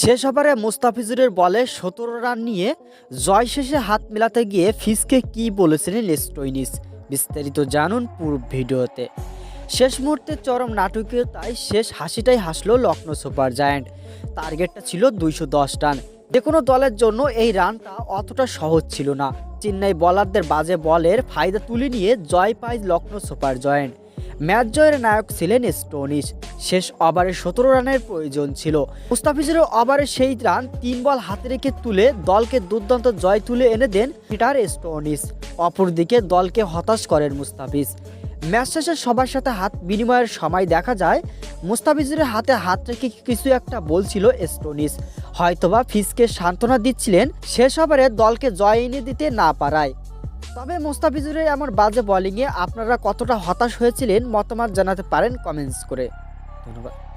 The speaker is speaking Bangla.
শেষ ওভারে মুস্তাফিজুরের বলে সতেরো রান নিয়ে জয় শেষে হাত মেলাতে গিয়ে ফিসকে কি বলেছিলেন স্টোইনিস? বিস্তারিত জানুন পুরো ভিডিওতে। শেষ মুহূর্তে চরম নাটকীয়তায় শেষ হাসিটাই হাসলো লখনৌ সুপার জায়ান্ট। টার্গেটটা ছিল দুইশো দশ রান। যে কোনো দলের জন্য এই রানটা অতটা সহজ ছিল না। চেন্নাই বলারদের বাজে বলের ফায়দা তুলে নিয়ে জয় পায় লখনৌ সুপার জয়েন্ট। ম্যাচ জয়ের নায়ক ছিলেন স্টোনিশ শেষ ওভারে সতেরো রানের প্রয়োজন ছিল। মুস্তাফিজের ওভারে সেই রান তিন বল হাতে রেখে তুলে দলকে দুর্দান্ত জয় তুলে এনে দেন পিটার স্টোনিস। অপরদিকে দলকে হতাশ করেন মুস্তাফিজ। ম্যাচ শেষে সবার সাথে হাত বিনিময়ের সময় দেখা যায়, মুস্তাফিজের হাতে হাত রেখে কিছু একটা বলছিল স্টোনিস। হয়তোবা ফিজকে সান্ত্বনা দিচ্ছিলেন, শেষ ওভারে দলকে জয় এনে দিতে না পারায়। তবে মুস্তাফিজুরের এমন বাজে বলিংয়ে আপনারা কতটা হতাশ হয়েছিলেন মতামত জানাতে পারেন কমেন্টস করে। ধন্যবাদ